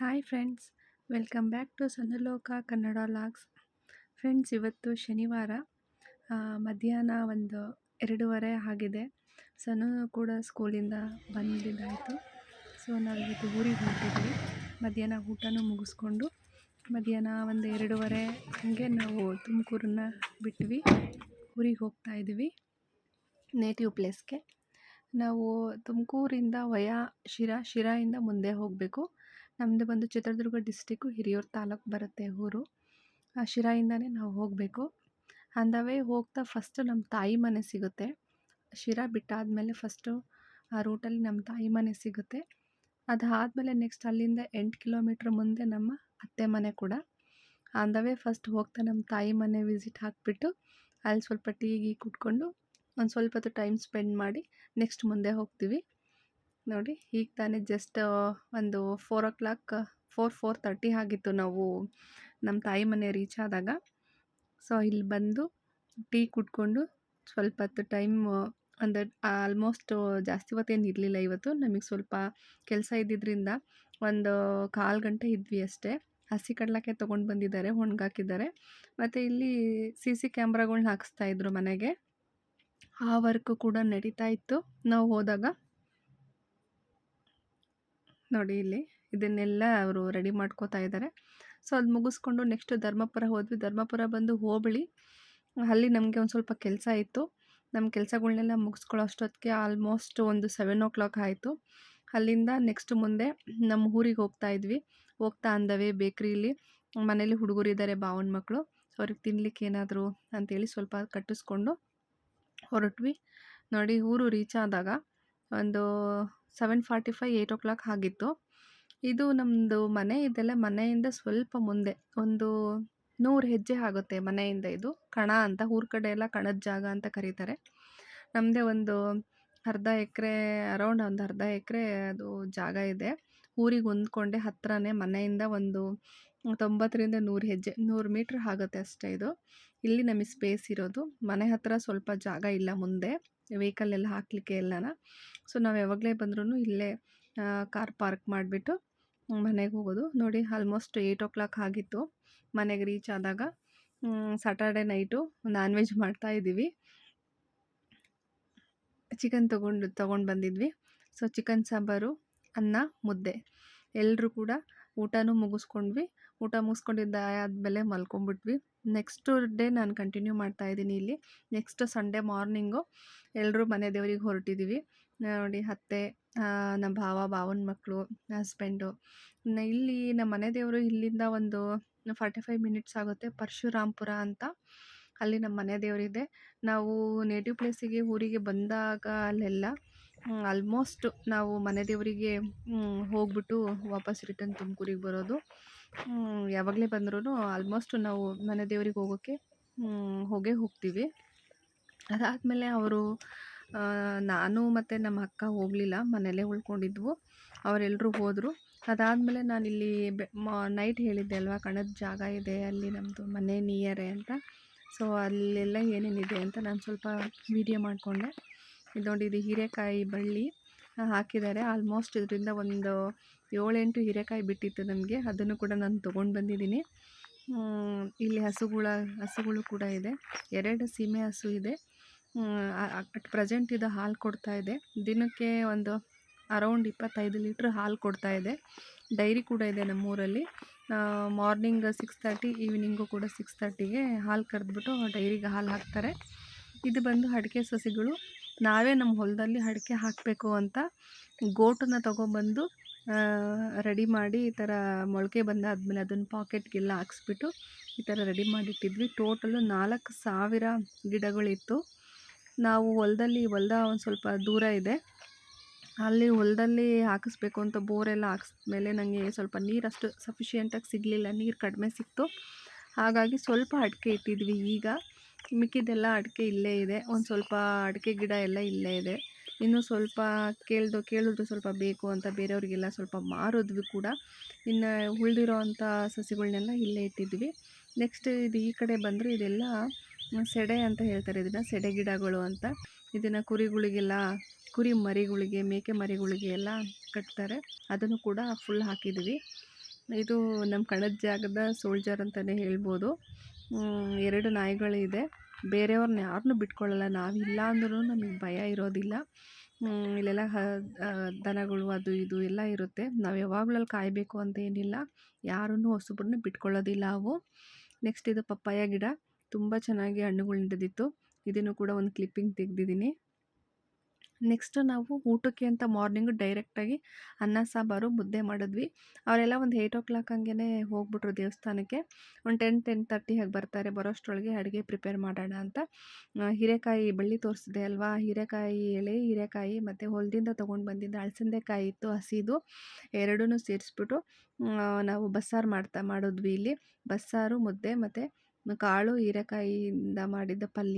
Hi friends welcome back to Sandaloka Kannada logs friends ಇವತ್ತು ಶನಿವಾರ ಮಧ್ಯಾಹ್ನ ಒಂದು ಎರಡೂವರೆ ಆಗಿದೆ. ಸನು ಕೂಡ ಸ್ಕೂಲಿಂದ ಬಂದಿದ್ದಾಯಿತು. ಸೊ ನಾವು ಇವತ್ತು ಊರಿಗೆ ಹೋಗಿದ್ವಿ ಮಧ್ಯಾಹ್ನ ಊಟನೂ ಮುಗಿಸ್ಕೊಂಡು, ಮಧ್ಯಾಹ್ನ ಒಂದು ಎರಡೂವರೆ ಹಾಗೆ ನಾವು ತುಮಕೂರನ್ನ ಬಿಟ್ವಿ. ಊರಿಗೆ ಹೋಗ್ತಾ ಇದ್ವಿ ನೇಟಿವ್ ಪ್ಲೇಸ್ಗೆ ನಾವು ತುಮಕೂರಿಂದ ವಯಾ ಶಿರಾ ಶಿರಾಯಿಂದ ಮುಂದೆ ಹೋಗಬೇಕು. ನಮ್ಮದು ಬಂದು ಚಿತ್ರದುರ್ಗ ಡಿಸ್ಟಿಕ್ಕು ಹಿರಿಯೂರು ತಾಲೂಕು ಬರುತ್ತೆ ಊರು. ಆ ಶಿರಾಯಿಂದನೇ ನಾವು ಹೋಗಬೇಕು. ಅಂದವೇ ಹೋಗ್ತಾ ಫಸ್ಟು ನಮ್ಮ ತಾಯಿ ಮನೆ ಸಿಗುತ್ತೆ. ಶಿರಾ ಬಿಟ್ಟಾದಮೇಲೆ ಫಸ್ಟು ಆ ರೂಟಲ್ಲಿ ನಮ್ಮ ತಾಯಿ ಮನೆ ಸಿಗುತ್ತೆ. ಅದಾದಮೇಲೆ ನೆಕ್ಸ್ಟ್ ಅಲ್ಲಿಂದ ಎಂಟು ಕಿಲೋಮೀಟ್ರ್ ಮುಂದೆ ನಮ್ಮ ಅತ್ತೆ ಮನೆ ಕೂಡ. ಆನ್ ದ ವೇ ಫಸ್ಟ್ ಹೋಗ್ತಾ ನಮ್ಮ ತಾಯಿ ಮನೆ ವಿಸಿಟ್ ಹಾಕಿಬಿಟ್ಟು ಅಲ್ಲಿ ಸ್ವಲ್ಪ ಟೀ ಗೀ ಕುಟ್ಕೊಂಡು ಒಂದು ಸ್ವಲ್ಪ ಟೈಮ್ ಸ್ಪೆಂಡ್ ಮಾಡಿ ನೆಕ್ಸ್ಟ್ ಮುಂದೆ ಹೋಗ್ತೀವಿ. ನೋಡಿ ಈಗ ತಾನೇ ಜಸ್ಟ್ ಒಂದು four o'clock four four thirty ಆಗಿತ್ತು ನಾವು ನಮ್ಮ ತಾಯಿ ಮನೆ ರೀಚ್ ಆದಾಗ. ಸೊ ಇಲ್ಲಿ ಬಂದು ಟೀ ಕುಟ್ಕೊಂಡು ಸ್ವಲ್ಪ ಹೊತ್ತು ಟೈಮ್ ಅಂದರೆ ಆಲ್ಮೋಸ್ಟ್ ಜಾಸ್ತಿ ಹೊತ್ತೇನು ಇರಲಿಲ್ಲ ಇವತ್ತು. ನಮಗೆ ಸ್ವಲ್ಪ ಕೆಲಸ ಇದ್ದಿದ್ದರಿಂದ ಒಂದು ಕಾಲು ಗಂಟೆ ಇದ್ವಿ ಅಷ್ಟೇ. ಹಸಿ ಕಡಲಕ್ಕೆ ತೊಗೊಂಡು ಬಂದಿದ್ದಾರೆ, ಒಣ್ಗಾಕಿದ್ದಾರೆ. ಮತ್ತು ಇಲ್ಲಿ ಸಿ ಸಿ ಹಾಕಿಸ್ತಾ ಇದ್ರು ಮನೆಗೆ. ಆ ವರ್ಕು ಕೂಡ ನಡೀತಾ ಇತ್ತು. ನಾವು ಹೋದಾಗ ನೋಡಿ ಇಲ್ಲಿ ಇದನ್ನೆಲ್ಲ ಅವರು ರೆಡಿ ಮಾಡ್ಕೋತಾ ಇದ್ದಾರೆ. ಸೊ, ಅದು ಮುಗಿಸ್ಕೊಂಡು ನೆಕ್ಸ್ಟ್ ಧರ್ಮಪುರ ಹೋದ್ವಿ. ಧರ್ಮಪುರ ಬಂದು ಹೋಬಳಿ. ಅಲ್ಲಿ ನಮಗೆ ಒಂದು ಸ್ವಲ್ಪ ಕೆಲಸ ಇತ್ತು. ನಮ್ಮ ಕೆಲಸಗಳನ್ನೆಲ್ಲ ಮುಗಿಸ್ಕೊಳ್ಳೋ ಅಷ್ಟೊತ್ತಿಗೆ ಆಲ್ಮೋಸ್ಟ್ ಒಂದು ಸೆವೆನ್ ಓ ಕ್ಲಾಕ್ ಆಯಿತು. ಅಲ್ಲಿಂದ ನೆಕ್ಸ್ಟ್ ಮುಂದೆ ನಮ್ಮ ಊರಿಗೆ ಹೋಗ್ತಾ ಇದ್ವಿ. ಹೋಗ್ತಾ ಅಂದವೆ ಬೇಕ್ರಿಲಿ ಮನೇಲಿ ಹುಡುಗರು ಇದ್ದಾರೆ ಭಾವನ ಮಕ್ಕಳು ಅವ್ರಿಗೆ ತಿನ್ಲಿಕ್ಕೆ ಏನಾದರೂ ಅಂತೇಳಿ ಸ್ವಲ್ಪ ಕಟ್ಟಿಸ್ಕೊಂಡು ಹೊರಟ್ವಿ. ನೋಡಿ ಊರು ರೀಚ್ ಆದಾಗ ಒಂದು seven forty five eight o'clock ಆಗಿತ್ತು. ಇದು ನಮ್ಮದು ಮನೆ ಇದೆಲ್ಲ ಮನೆಯಿಂದ ಸ್ವಲ್ಪ ಮುಂದೆ, ಒಂದು ನೂರು ಹೆಜ್ಜೆ ಆಗುತ್ತೆ ಮನೆಯಿಂದ ಇದು. ಕಣ ಅಂತ, ಊರ ಕಡೆ ಎಲ್ಲ ಕಣದ ಜಾಗ ಅಂತ ಕರೀತಾರೆ. ನಮ್ಮದೇ ಒಂದು ಅರ್ಧ ಎಕರೆ ಅರೌಂಡ್ ಒಂದು ಅರ್ಧ ಎಕರೆ ಅದು ಜಾಗ ಇದೆ. ಊರಿಗೆ ಹೊಂದ್ಕೊಂಡೆ ಹತ್ರನೇ ಮನೆಯಿಂದ ಒಂದು ತೊಂಬತ್ತರಿಂದ ನೂರು ಹೆಜ್ಜೆ, ನೂರು ಮೀಟ್ರ್ ಆಗುತ್ತೆ ಅಷ್ಟೇ ಇದು. ಇಲ್ಲಿ ನಮಗೆ ಸ್ಪೇಸ್ ಇರೋದು. ಮನೆ ಹತ್ರ ಸ್ವಲ್ಪ ಜಾಗ ಇಲ್ಲ ಮುಂದೆ. ವೆಹಿಕಲ್ ಎಲ್ಲ ಹಾಕಲಿಕ್ಕೆ ಎಲ್ಲನ. ಸೊ, ನಾವು ಯಾವಾಗಲೇ ಬಂದ್ರೂ ಇಲ್ಲೇ ಕಾರ್ ಪಾರ್ಕ್ ಮಾಡಿಬಿಟ್ಟು ಮನೆಗೆ ಹೋಗೋದು. ನೋಡಿ ಆಲ್ಮೋಸ್ಟ್ ಏಯ್ಟ್ ಓ ಕ್ಲಾಕ್ ಆಗಿತ್ತು. ಮನೆಗೆ ರೀಚ್ ಆದಾಗ ಸಾಟರ್ಡೆ ನೈಟು ನಾನ್ ವೆಜ್ ಮಾಡ್ತಾ ಇದ್ದೀವಿ. ಚಿಕನ್ ತೊಗೊಂಡು ತೊಗೊಂಡು ಬಂದಿದ್ವಿ. ಸೊ, ಚಿಕನ್ ಸಾಂಬಾರು, ಅನ್ನ, ಮುದ್ದೆ. ಎಲ್ಲರೂ ಕೂಡ ಊಟನೂ ಮುಗಿಸ್ಕೊಂಡ್ವಿ. ಊಟ ಮುಗಿಸ್ಕೊಂಡಿದ್ದ ಆದಮೇಲೆ ಮಲ್ಕೊಂಡ್ಬಿಟ್ವಿ ನೆಕ್ಸ್ಟ್ ಡೇ ನಾನು ಕಂಟಿನ್ಯೂ ಮಾಡ್ತಾ ಇದ್ದೀನಿ ಇಲ್ಲಿ. ನೆಕ್ಸ್ಟ್ ಸಂಡೇ ಮಾರ್ನಿಂಗು ಎಲ್ಲರೂ ಮನೆ ದೇವರಿಗೆ ಹೊರಟಿದ್ದೀವಿ ನೋಡಿ ಅತ್ತೆ ನಮ್ಮ ಭಾವ, ಭಾವನ ಮಕ್ಕಳು ಹಸ್ಬೆಂಡು ಇಲ್ಲಿ ನಮ್ಮ ಮನೆ ದೇವರು ಇಲ್ಲಿಂದ ಒಂದು ಫಾರ್ಟಿ ಫೈವ್ ಮಿನಿಟ್ಸ್ ಆಗುತ್ತೆ ಪರಶುರಾಂಪುರ ಅಂತ. ಅಲ್ಲಿ ನಮ್ಮ ಮನೆ ದೇವರಿದೆ. ನಾವು ನೇಟಿವ್ ಪ್ಲೇಸಿಗೆ ಊರಿಗೆ ಬಂದಾಗ ಅಲ್ಲೆಲ್ಲ ಆಲ್ಮೋಸ್ಟ್ ನಾವು ಮನೆ ದೇವರಿಗೆ ಹೋಗ್ಬಿಟ್ಟು ವಾಪಸ್ ರಿಟರ್ನ್ ತುಮಕೂರಿಗೆ ಬರೋದು. ಯಾವಾಗಲೇ ಬಂದ್ರೂ ಆಲ್ಮೋಸ್ಟ್ ನಾವು ಮನೆ ದೇವ್ರಿಗೆ ಹೋಗೋಕ್ಕೆ ಹೋಗೇ ಹೋಗ್ತೀವಿ. ಅದಾದಮೇಲೆ ಅವರು ನಾನು ಮತ್ತು ನಮ್ಮ ಅಕ್ಕ ಹೋಗಲಿಲ್ಲ, ಮನೆಯಲ್ಲೇ ಉಳ್ಕೊಂಡಿದ್ವು. ಅವರೆಲ್ಲರೂ ಹೋದರು. ಅದಾದಮೇಲೆ ನಾನಿಲ್ಲಿ ಬೆ ನೈಟ್ ಹೇಳಿದ್ದೆ ಅಲ್ವಾ, ಕಣದ ಜಾಗ ಇದೆ, ಅಲ್ಲಿ ನಮ್ಮದು ಮನೆ ನಿಯರೇ ಅಂತ. ಸೊ ಅಲ್ಲೆಲ್ಲ ಏನೇನಿದೆ ಅಂತ ನಾನು ಸ್ವಲ್ಪ ವೀಡಿಯೋ ಮಾಡಿಕೊಂಡೆ. ಇದು ನೋಡಿ, ಇದು ಹೀರೆಕಾಯಿ ಬಳ್ಳಿ ಹಾಕಿದ್ದಾರೆ. ಆಲ್ಮೋಸ್ಟ್ ಇದರಿಂದ ಒಂದು ಏಳೆಂಟು ಹೀರೆಕಾಯಿ ಬಿಟ್ಟಿತ್ತು ನಮಗೆ. ಅದನ್ನು ಕೂಡ ನಾನು ತೊಗೊಂಡು ಬಂದಿದ್ದೀನಿ. ಇಲ್ಲಿ ಹಸುಗಳ, ಹಸುಗಳು ಕೂಡ ಇದೆ. ಎರಡು ಸೀಮೆ ಹಸು ಇದೆ. ಅಟ್ ಪ್ರೆಸೆಂಟ್ ಇದು ಹಾಲು ಕೊಡ್ತಾ ಇದೆ. ದಿನಕ್ಕೆ ಒಂದು ಅರೌಂಡ್ ಇಪ್ಪತ್ತೈದು ಲೀಟ್ರ್ ಹಾಲು ಕೊಡ್ತಾ ಇದೆ. ಡೈರಿ ಕೂಡ ಇದೆ ನಮ್ಮೂರಲ್ಲಿ. ಮಾರ್ನಿಂಗ್ ಸಿಕ್ಸ್ ತರ್ಟಿ ಈವ್ನಿಂಗು ಕೂಡ ಸಿಕ್ಸ್ ತರ್ಟಿಗೆ ಹಾಲು ಕರೆದ್ಬಿಟ್ಟು ಡೈರಿಗೆ ಹಾಲು ಹಾಕ್ತಾರೆ. ಇದು ಬಂದು ಅಡಿಕೆ ಸಸಿಗಳು. ನಾವೇ ನಮ್ಮ ಹೊಲದಲ್ಲಿ ಅಡಿಕೆ ಹಾಕಬೇಕು ಅಂತ ಗೋಟನ್ನ ತೊಗೊಬಂದು ರೆಡಿ ಮಾಡಿ ಈ ಥರ ಮೊಳಕೆ ಬಂದಾದಮೇಲೆ ಅದನ್ನು ಪಾಕೆಟ್ಗೆಲ್ಲ ಹಾಕ್ಸ್ಬಿಟ್ಟು ಈ ಥರ ರೆಡಿ ಮಾಡಿಟ್ಟಿದ್ವಿ. ಟೋಟಲು ನಾಲ್ಕು ಸಾವಿರ ಗಿಡಗಳಿತ್ತು. ನಾವು ಹೊಲದಲ್ಲಿ, ಹೊಲದ ಒಂದು ಸ್ವಲ್ಪ ದೂರ ಇದೆ. ಅಲ್ಲಿ ಹೊಲದಲ್ಲಿ ಹಾಕಿಸ್ಬೇಕು ಅಂತ ಬೋರೆಲ್ಲ ಹಾಕಿಸ್ಮೇಲೆ ನನಗೆ ಸ್ವಲ್ಪ ನೀರು ಅಷ್ಟು ಸಫಿಷಿಯೆಂಟಾಗಿ ಸಿಗಲಿಲ್ಲ. ನೀರು ಕಡಿಮೆ ಸಿಕ್ತು. ಹಾಗಾಗಿ ಸ್ವಲ್ಪ ಅಡಿಕೆ ಇಟ್ಟಿದ್ವಿ ಈಗ. ಮಿಕ್ಕಿದ್ದೆಲ್ಲ ಅಡಿಕೆ ಇಲ್ಲೇ ಇದೆ. ಒಂದು ಸ್ವಲ್ಪ ಅಡಿಕೆ ಗಿಡ ಎಲ್ಲ ಇಲ್ಲೇ ಇದೆ. ಇನ್ನೂ ಸ್ವಲ್ಪ ಕೇಳ್ದು ಕೇಳಿದ್ರು ಸ್ವಲ್ಪ ಬೇಕು ಅಂತ ಬೇರೆಯವ್ರಿಗೆಲ್ಲ ಸ್ವಲ್ಪ ಮಾರಿದ್ವಿ ಕೂಡ. ಇನ್ನು ಉಳಿದಿರೋ ಅಂಥ ಸಸಿಗಳ್ನೆಲ್ಲ ಇಲ್ಲೇ ಇಟ್ಟಿದ್ವಿ. ನೆಕ್ಸ್ಟ್ ಇದು ಈ ಕಡೆ ಬಂದರೆ ಇದೆಲ್ಲ ಸೆಡೆ ಅಂತ ಹೇಳ್ತಾರೆ ಇದನ್ನು, ಸೆಡೆ ಗಿಡಗಳು ಅಂತ. ಇದನ್ನು ಕುರಿಗಳಿಗೆಲ್ಲ, ಕುರಿ ಮರಿಗಳಿಗೆ, ಮೇಕೆ ಮರಿಗಳಿಗೆ ಎಲ್ಲ ಕಟ್ತಾರೆ. ಅದನ್ನು ಕೂಡ ಫುಲ್ ಹಾಕಿದ್ವಿ. ಇದು ನಮ್ಮ ಕಣದ ಜಾಗದ ಸೋಲ್ಜರ್ ಅಂತಲೇ ಹೇಳ್ಬೋದು. ಎರಡು ನಾಯಿಗಳಿದೆ. ಬೇರೆಯವ್ರನ್ನ ಯಾರನ್ನೂ ಬಿಟ್ಕೊಳ್ಳಲ್ಲ. ನಾವಿಲ್ಲ ಅಂದ್ರೂ ನಮಗೆ ಭಯ ಇರೋದಿಲ್ಲ. ಇಲ್ಲೆಲ್ಲ ದನಗಳು ಅದು ಇದು ಎಲ್ಲ ಇರುತ್ತೆ. ನಾವು ಯಾವಾಗಲೂ ಅಲ್ಲಿ ಕಾಯಬೇಕು ಅಂತ ಏನಿಲ್ಲ. ಯಾರನ್ನೂ ಹೊಸಬ್ರನ್ನ ಬಿಟ್ಕೊಳ್ಳೋದಿಲ್ಲ ಅವು ನೆಕ್ಸ್ಟ್ ಇದು ಪಪ್ಪಾಯ ಗಿಡ. ತುಂಬ ಚೆನ್ನಾಗಿ ಹಣ್ಣುಗಳು ಹಿಡಿದಿತ್ತು ಇದನ್ನು ಕೂಡ ಒಂದು ಕ್ಲಿಪ್ಪಿಂಗ್ ತೆಗೆದಿದ್ದೀನಿ. ನೆಕ್ಸ್ಟ್ ನಾವು ಊಟಕ್ಕೆ ಅಂತ ಮಾರ್ನಿಂಗು ಡೈರೆಕ್ಟಾಗಿ ಅನ್ನ, ಸಾಂಬಾರು, ಮುದ್ದೆ ಮಾಡಿದ್ವಿ. ಅವರೆಲ್ಲ ಒಂದು ಏಯ್ಟ್ ಓ ಕ್ಲಾಕ್ ಹಂಗೆ ಹೋಗ್ಬಿಟ್ರು ದೇವಸ್ಥಾನಕ್ಕೆ. ಒಂದು ಟೆನ್ ಟೆನ್ ತರ್ಟಿ ಹಾಗೆ ಬರ್ತಾರೆ. ಬರೋಷ್ಟರೊಳಗೆ ಅಡುಗೆ ಪ್ರಿಪೇರ್ ಮಾಡೋಣ ಅಂತ. ಹೀರೆಕಾಯಿ ಬಳ್ಳಿ ತೋರಿಸಿದೆ ಅಲ್ವಾ? ಹೀರೆಕಾಯಿ ಎಳೆ ಹೀರೆಕಾಯಿ ಮತ್ತು ಹೊಲದಿಂದ ತೊಗೊಂಡು ಬಂದಿದ್ದ ಅಳಸಂದೆಕಾಯಿ ಇತ್ತು, ಹಸಿದು. ಎರಡೂ ಸೇರಿಸ್ಬಿಟ್ಟು ನಾವು ಬಸ್ಸಾರು ಮಾಡ್ತಾ, ಮಾಡಿದ್ವಿ ಇಲ್ಲಿ. ಬಸ್ಸಾರು, ಮುದ್ದೆ ಮತ್ತು ಕಾಳು ಹೀರೆಕಾಯಿಯಿಂದ ಮಾಡಿದ್ದ ಪಲ್ಯ.